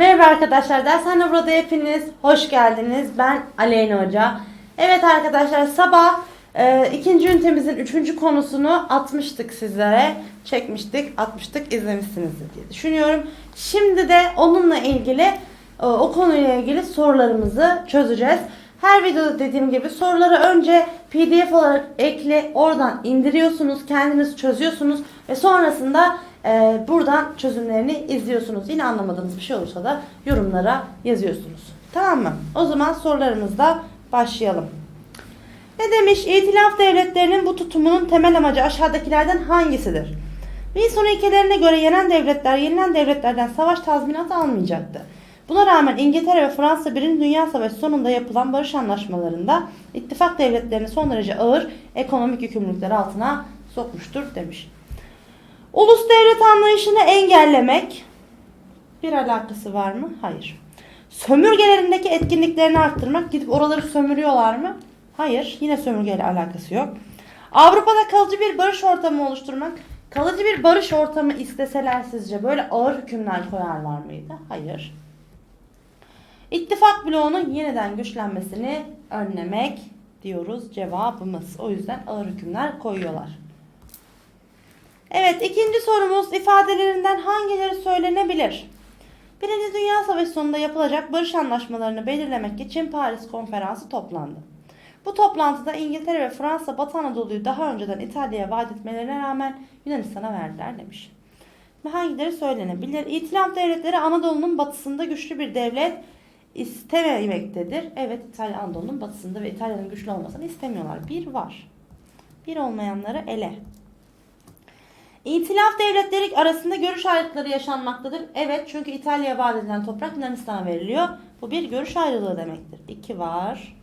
Merhaba arkadaşlar, Dershane burada hepiniz hoş geldiniz. Ben Aleyna Hoca. Evet arkadaşlar sabah e, ikinci ünitemizin üçüncü konusunu atmıştık sizlere. Çekmiştik, atmıştık, izlemişsinizdir diye düşünüyorum. Şimdi de onunla ilgili, e, o konuyla ilgili sorularımızı çözeceğiz. Her videoda dediğim gibi soruları önce pdf olarak ekle, oradan indiriyorsunuz, kendiniz çözüyorsunuz ve sonrasında e, buradan çözümlerini izliyorsunuz. Yine anlamadığınız bir şey olursa da yorumlara yazıyorsunuz. Tamam mı? O zaman sorularımızla başlayalım. Ne demiş? İtilaf devletlerinin bu tutumunun temel amacı aşağıdakilerden hangisidir? Wilson ilkelerine göre yenen devletler yenilen devletlerden savaş tazminatı almayacaktı. Buna rağmen İngiltere ve Fransa 1. Dünya Savaşı sonunda yapılan barış anlaşmalarında ittifak devletlerini son derece ağır ekonomik yükümlülükler altına sokmuştur demiş. Ulus devlet anlayışını engellemek bir alakası var mı? Hayır. Sömürgelerindeki etkinliklerini arttırmak gidip oraları sömürüyorlar mı? Hayır. Yine sömürgeyle alakası yok. Avrupa'da kalıcı bir barış ortamı oluşturmak. Kalıcı bir barış ortamı isteseler sizce böyle ağır hükümler koyarlar mıydı? Hayır. İttifak bloğunun yeniden güçlenmesini önlemek diyoruz cevabımız. O yüzden ağır hükümler koyuyorlar. Evet ikinci sorumuz ifadelerinden hangileri söylenebilir? Birinci Dünya Savaşı sonunda yapılacak barış anlaşmalarını belirlemek için Paris Konferansı toplandı. Bu toplantıda İngiltere ve Fransa Batı Anadolu'yu daha önceden İtalya'ya vaat etmelerine rağmen Yunanistan'a verdiler demiş. Hangileri söylenebilir? İtilaf devletleri Anadolu'nun batısında güçlü bir devlet istememektedir. Evet İtalya Anadolu'nun batısında ve İtalya'nın güçlü olmasını istemiyorlar. Bir var. Bir olmayanları ele. İtilaf devletleri arasında görüş ayrılıkları yaşanmaktadır. Evet çünkü İtalya'ya vaat edilen toprak Yunanistan'a veriliyor. Bu bir görüş ayrılığı demektir. İki var.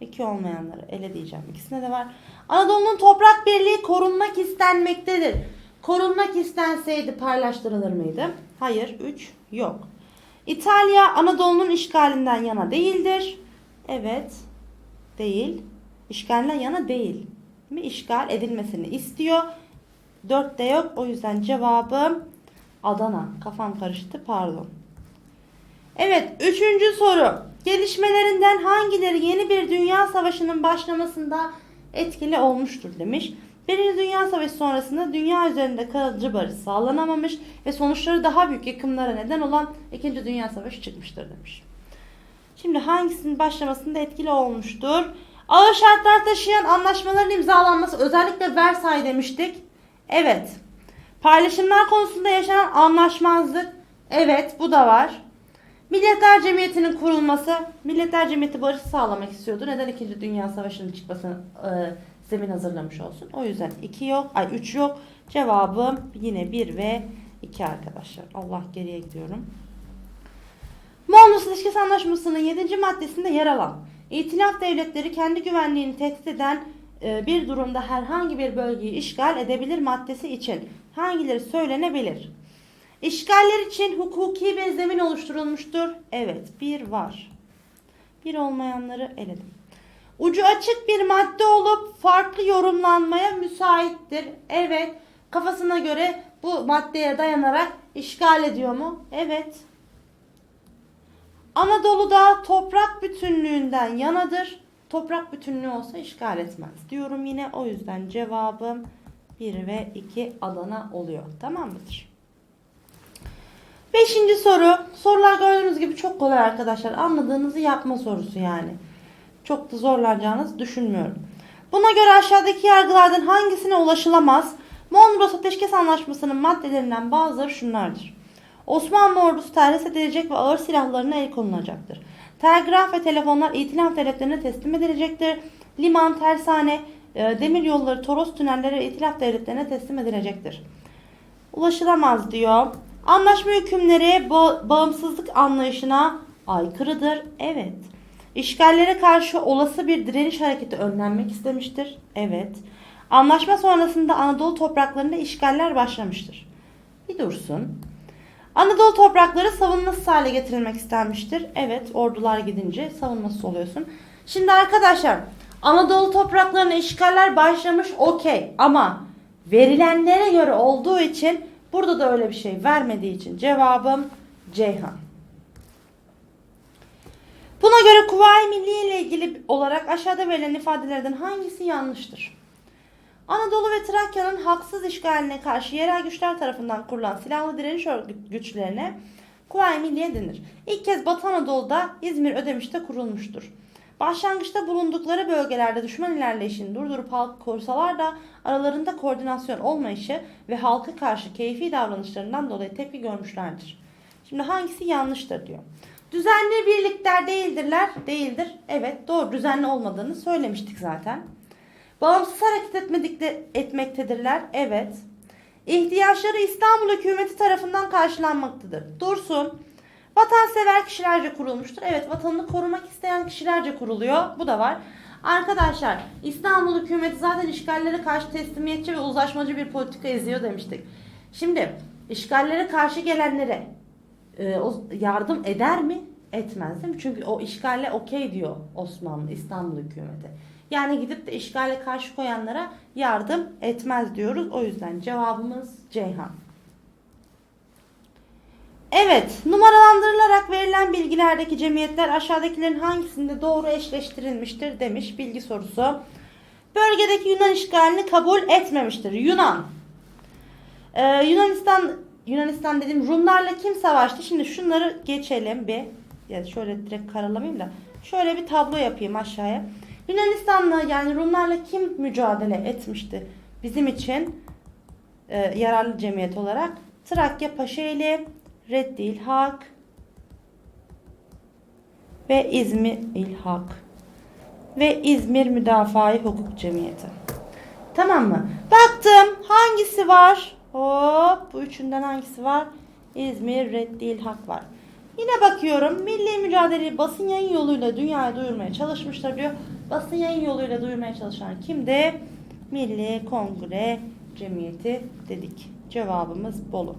İki olmayanları ele diyeceğim. İkisine de var. Anadolu'nun toprak birliği korunmak istenmektedir. Korunmak istenseydi paylaştırılır mıydı? Hayır. Üç yok. İtalya Anadolu'nun işgalinden yana değildir. Evet. Değil. İşgalinden yana değil. Mi işgal edilmesini istiyor. Dörtte yok. O yüzden cevabım Adana. Kafam karıştı. Pardon. Evet. Üçüncü soru. Gelişmelerinden hangileri yeni bir dünya savaşının başlamasında etkili olmuştur demiş. Birinci Dünya Savaşı sonrasında dünya üzerinde kalıcı barış sağlanamamış ve sonuçları daha büyük yıkımlara neden olan İkinci Dünya Savaşı çıkmıştır demiş. Şimdi hangisinin başlamasında etkili olmuştur? Ağır şartlar taşıyan anlaşmaların imzalanması özellikle Versay demiştik. Evet. Paylaşımlar konusunda yaşanan anlaşmazlık. Evet bu da var. Milletler Cemiyeti'nin kurulması. Milletler Cemiyeti barışı sağlamak istiyordu. Neden 2. Dünya Savaşı'nın çıkmasını e, zemin hazırlamış olsun. O yüzden 2 yok. Ay 3 yok. Cevabım yine 1 ve 2 arkadaşlar. Allah geriye gidiyorum. Mondros İlişkisi Anlaşması'nın 7. maddesinde yer alan İtilaf devletleri kendi güvenliğini tehdit eden bir durumda herhangi bir bölgeyi işgal edebilir maddesi için hangileri söylenebilir? İşgaller için hukuki bir zemin oluşturulmuştur. Evet, bir var. Bir olmayanları eledim. Ucu açık bir madde olup farklı yorumlanmaya müsaittir. Evet, kafasına göre bu maddeye dayanarak işgal ediyor mu? Evet. Anadolu'da toprak bütünlüğünden yanadır. Toprak bütünlüğü olsa işgal etmez diyorum yine. O yüzden cevabım 1 ve 2 Adana oluyor. Tamam mıdır? Beşinci soru. Sorular gördüğünüz gibi çok kolay arkadaşlar. Anladığınızı yapma sorusu yani. Çok da zorlanacağınızı düşünmüyorum. Buna göre aşağıdaki yargılardan hangisine ulaşılamaz? Mondros Ateşkes Anlaşması'nın maddelerinden bazıları şunlardır. Osmanlı ordusu terhis edilecek ve ağır silahlarına el konulacaktır. Telgraf ve telefonlar itilaf devletlerine teslim edilecektir. Liman, tersane, e, demir yolları, toros tünelleri itilaf devletlerine teslim edilecektir. Ulaşılamaz diyor. Anlaşma hükümleri ba- bağımsızlık anlayışına aykırıdır. Evet. İşgallere karşı olası bir direniş hareketi önlenmek istemiştir. Evet. Anlaşma sonrasında Anadolu topraklarında işgaller başlamıştır. Bir dursun. Anadolu toprakları savunmasız hale getirilmek istenmiştir. Evet, ordular gidince savunmasız oluyorsun. Şimdi arkadaşlar, Anadolu topraklarına işgaller başlamış okey ama verilenlere göre olduğu için burada da öyle bir şey vermediği için cevabım Ceyhan. Buna göre Kuvayi Milliye ile ilgili olarak aşağıda verilen ifadelerden hangisi yanlıştır? Anadolu ve Trakya'nın haksız işgaline karşı yerel güçler tarafından kurulan silahlı direniş güçlerine Kuvayi Milliye denir. İlk kez Batı Anadolu'da İzmir Ödemiş'te kurulmuştur. Başlangıçta bulundukları bölgelerde düşman ilerleyişini durdurup halkı korusalar da aralarında koordinasyon olmayışı ve halka karşı keyfi davranışlarından dolayı tepki görmüşlerdir. Şimdi hangisi yanlıştır diyor. Düzenli birlikler değildirler. Değildir. Evet doğru düzenli olmadığını söylemiştik zaten. Bağımsız hareket etmedikle, etmektedirler. Evet. İhtiyaçları İstanbul hükümeti tarafından karşılanmaktadır. Dursun. Vatansever kişilerce kurulmuştur. Evet vatanını korumak isteyen kişilerce kuruluyor. Bu da var. Arkadaşlar İstanbul hükümeti zaten işgallere karşı teslimiyetçi ve uzlaşmacı bir politika izliyor demiştik. Şimdi işgallere karşı gelenlere e, yardım eder mi? Etmez değil mi? Çünkü o işgale okey diyor Osmanlı İstanbul hükümeti. Yani gidip de işgale karşı koyanlara yardım etmez diyoruz. O yüzden cevabımız Ceyhan. Evet, numaralandırılarak verilen bilgilerdeki cemiyetler aşağıdakilerin hangisinde doğru eşleştirilmiştir demiş bilgi sorusu. Bölgedeki Yunan işgalini kabul etmemiştir. Yunan. Ee, Yunanistan Yunanistan dediğim Rumlarla kim savaştı? Şimdi şunları geçelim bir. Ya şöyle direkt karalamayayım da. Şöyle bir tablo yapayım aşağıya. Yunanistan'la yani Rumlarla kim mücadele etmişti? Bizim için e, yararlı cemiyet olarak Trakya Paşaeli, Reddi İlhak ve İzmir İlhak ve İzmir Müdafaa Hukuk Cemiyeti. Tamam mı? Baktım hangisi var? Hop bu üçünden hangisi var? İzmir Reddi İlhak var. Yine bakıyorum milli mücadeleyi basın yayın yoluyla dünyaya duyurmaya çalışmışlar diyor. Basın yayın yoluyla duyurmaya çalışan kimdi? Milli Kongre Cemiyeti dedik. Cevabımız Bolu.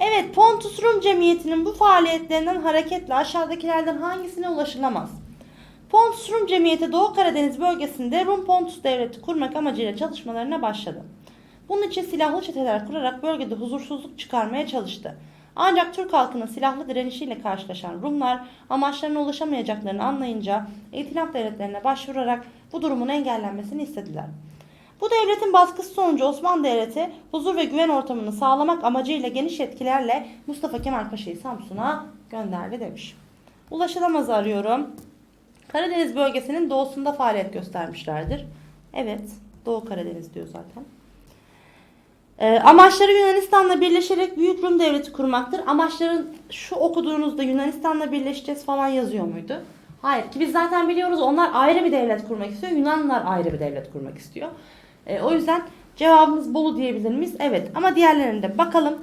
Evet Pontus Rum Cemiyeti'nin bu faaliyetlerinden hareketle aşağıdakilerden hangisine ulaşılamaz? Pontus Rum Cemiyeti Doğu Karadeniz bölgesinde Rum Pontus Devleti kurmak amacıyla çalışmalarına başladı. Bunun için silahlı çeteler kurarak bölgede huzursuzluk çıkarmaya çalıştı. Ancak Türk halkının silahlı direnişiyle karşılaşan Rumlar amaçlarına ulaşamayacaklarını anlayınca İtilaf devletlerine başvurarak bu durumun engellenmesini istediler. Bu devletin baskısı sonucu Osmanlı Devleti huzur ve güven ortamını sağlamak amacıyla geniş yetkilerle Mustafa Kemal Paşa'yı Samsun'a gönderdi demiş. Ulaşılamaz arıyorum. Karadeniz bölgesinin doğusunda faaliyet göstermişlerdir. Evet, Doğu Karadeniz diyor zaten. Ee, amaçları Yunanistan'la birleşerek Büyük Rum Devleti kurmaktır. Amaçların şu okuduğunuzda Yunanistan'la birleşeceğiz falan yazıyor muydu? Hayır ki biz zaten biliyoruz onlar ayrı bir devlet kurmak istiyor. Yunanlılar ayrı bir devlet kurmak istiyor. Ee, o yüzden cevabımız Bolu diyebilir miyiz? Evet ama diğerlerinde bakalım.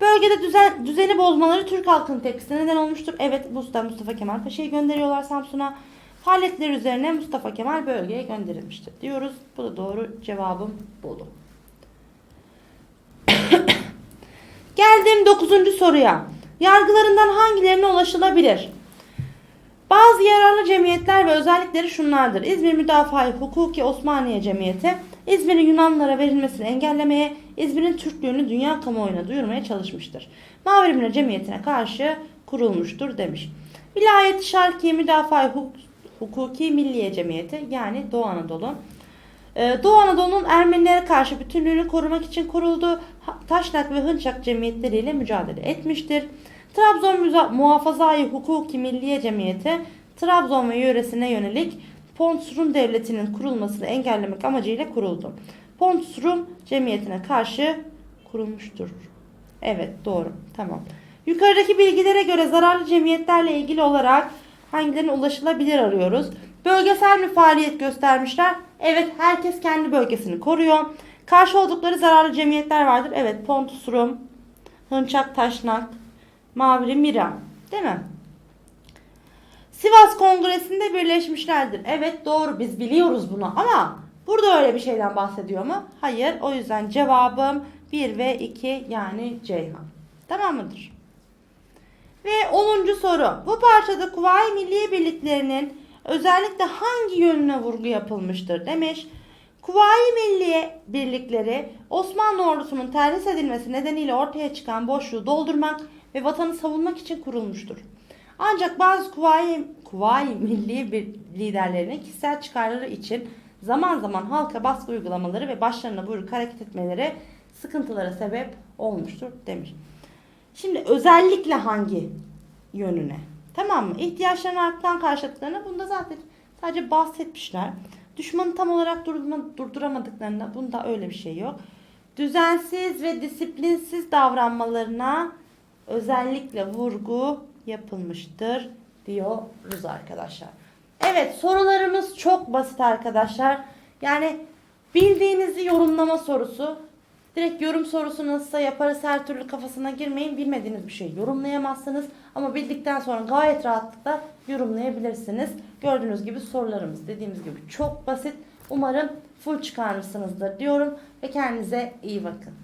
Bölgede düzen, düzeni bozmaları Türk halkının tepkisine neden olmuştur. Evet bu yüzden Mustafa Kemal Paşa'yı gönderiyorlar Samsun'a. Faaliyetler üzerine Mustafa Kemal bölgeye gönderilmiştir diyoruz. Bu da doğru cevabım Bolu. Geldim 9. soruya. Yargılarından hangilerine ulaşılabilir? Bazı yararlı cemiyetler ve özellikleri şunlardır. İzmir Müdafaa Hukuki Osmaniye Cemiyeti, İzmir'in Yunanlılara verilmesini engellemeye, İzmir'in Türklüğünü dünya kamuoyuna duyurmaya çalışmıştır. Mavrimler Cemiyeti'ne karşı kurulmuştur demiş. Vilayet Şarkiye Müdafaa Hukuki Milliye Cemiyeti yani Doğu Anadolu. Ee, Doğu Anadolu'nun Ermenilere karşı bütünlüğünü korumak için kurulduğu Taşnak ve Hınçak cemiyetleriyle mücadele etmiştir. Trabzon Muhafazayı Hukuki Milliye Cemiyeti, Trabzon ve yöresine yönelik Pontus Rum Devleti'nin kurulmasını engellemek amacıyla kuruldu. Pontus Rum Cemiyeti'ne karşı kurulmuştur. Evet doğru. Tamam. Yukarıdaki bilgilere göre zararlı cemiyetlerle ilgili olarak hangilerine ulaşılabilir arıyoruz. Bölgesel bir faaliyet göstermişler. Evet herkes kendi bölgesini koruyor. Karşı oldukları zararlı cemiyetler vardır. Evet Pontus Rum, Hınçak Taşnak, Mavri Mira. Değil mi? Sivas Kongresi'nde birleşmişlerdir. Evet doğru biz biliyoruz bunu ama burada öyle bir şeyden bahsediyor mu? Hayır. O yüzden cevabım 1 ve 2 yani Ceyhan. Tamam mıdır? Ve 10. soru. Bu parçada Kuvayi Milliye Birliklerinin özellikle hangi yönüne vurgu yapılmıştır demiş. Kuvayi Milliye Birlikleri Osmanlı ordusunun terhis edilmesi nedeniyle ortaya çıkan boşluğu doldurmak ve vatanı savunmak için kurulmuştur. Ancak bazı kuvayi, kuvayi milli bir liderlerinin kişisel çıkarları için zaman zaman halka baskı uygulamaları ve başlarına buyruk hareket etmeleri sıkıntılara sebep olmuştur demiş. Şimdi özellikle hangi yönüne? Tamam mı? İhtiyaçlarını artan karşıtlarına bunda zaten sadece bahsetmişler. Düşmanı tam olarak durduramadıklarında bunda öyle bir şey yok. Düzensiz ve disiplinsiz davranmalarına özellikle vurgu yapılmıştır diyoruz arkadaşlar. Evet sorularımız çok basit arkadaşlar. Yani bildiğinizi yorumlama sorusu. Direkt yorum sorusu nasılsa yaparız her türlü kafasına girmeyin. Bilmediğiniz bir şey yorumlayamazsınız. Ama bildikten sonra gayet rahatlıkla yorumlayabilirsiniz. Gördüğünüz gibi sorularımız dediğimiz gibi çok basit. Umarım full çıkarmışsınızdır diyorum ve kendinize iyi bakın.